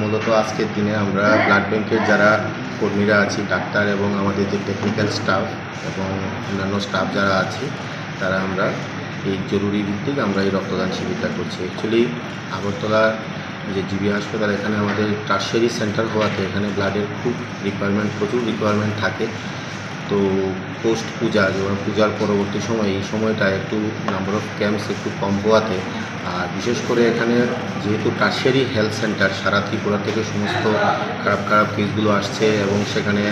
মূলত আজকের দিনে আমরা ব্লাড ব্যাংকের যারা কর্মীরা আছি, ডাক্তার এবং আমাদের যে টেকনিক্যাল স্টাফ এবং অন্যান্য স্টাফ যারা আছে, তারা আমরা এই জরুরি ভিত্তিক আমরা এই রক্তদান শিবিরটা করছি। অ্যাকচুয়ালি আগরতলা যে জিবি হাসপাতাল, এখানে আমাদের টার্সারি সেন্টার হওয়াতে এখানে ব্লাডের খুব রিকোয়ারমেন্ট প্রচুর রিকোয়ারমেন্ট থাকে। তো পোস্ট পূজা যেমন পূজার পরবর্তী সময়, এই সময়টা একটু নাম্বার অফ ক্যাম্পস একটু কম হওয়াতে, আর বিশেষ করে এখানে যেহেতু টার্সিয়ারি হেলথ সেন্টার সারা ত্রিপুরা থেকে সমস্ত খারাপ খারাপ কেসগুলো আসছে এবং সেখানে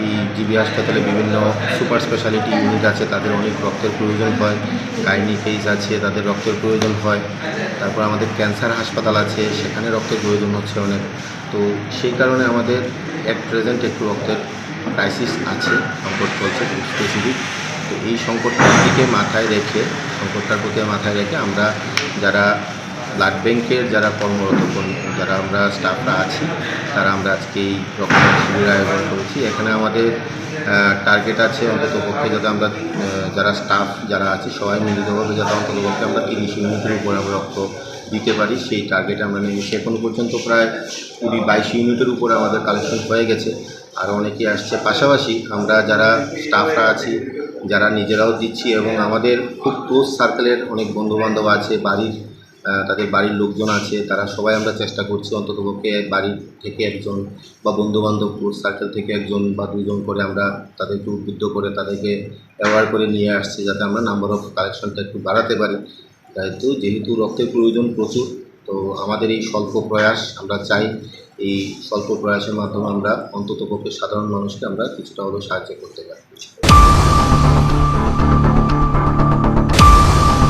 এই জিবি হাসপাতালে বিভিন্ন সুপার স্পেশালিটি ইউনিট আছে, তাদের অনেক রক্তের প্রয়োজন হয় গাইনি কেস আছে, তাদের রক্তের প্রয়োজন হয়, তারপর আমাদের ক্যান্সার হাসপাতাল আছে, সেখানে রক্তের প্রয়োজন হচ্ছে অনেক, তো সেই কারণে আমাদের অ্যাট প্রেজেন্ট একটু রক্তের ক্রাইসিস আছে, সংকট চলছে স্পেসিফিক তো এই সংকটটার দিকে মাথায় রেখে, সংকটটার প্রতি মাথায় রেখে আমরা যারা ব্লাড ব্যাংকের যারা কর্মরত যারা আমরা স্টাফরা আছি, তারা আমরা আজকে এই রক্তদান শিবির আয়োজন করেছি। এখানে আমাদের টার্গেট আছে অন্তত পক্ষে যাতে আমরা যারা স্টাফ যারা আছে, সবাই মিলিতভাবে যাতে অন্তত পক্ষে আমরা তিরিশ ইউনিটের উপর আমরা রক্ত দিতে পারি। সেই টার্গেট আমরা নেমেছি। এখন পর্যন্ত প্রায় কুড়ি বাইশ ইউনিটের উপরে আমাদের কালেকশন হয়ে গেছে। আর অনেকেই আসছে। পাশাপাশি আমরা যারা স্টাফরা আছি, যারা নিজেরাও দিচ্ছি এবং আমাদের খুব ক্লোজ সার্কেলের অনেক বন্ধুবান্ধব আছে, বাড়ির তাদের বাড়ির লোকজন আছে, তারা সবাই আমরা চেষ্টা করছি অন্ততপক্ষে বাড়ি থেকে একজন বা বন্ধুবান্ধব সার্কেল থেকে একজন বা দুজন করে আমরা তাদেরকে উদ্বুদ্ধ করে তাদেরকে ব্যবহার করে নিয়ে আসছি যাতে আমরা নাম্বার অফ কালেকশনটা একটু বাড়াতে পারি। যেহেতু যেহেতু রক্তের প্রয়োজন প্রচুর, তো আমাদের এই স্বল্প প্রয়াস আমরা চাই, এই স্বল্প প্রয়াসের মাধ্যমে আমরা অন্ততপক্ষে সাধারণ মানুষকে আমরা কিছুটা হলেও সাহায্য করতে পারি।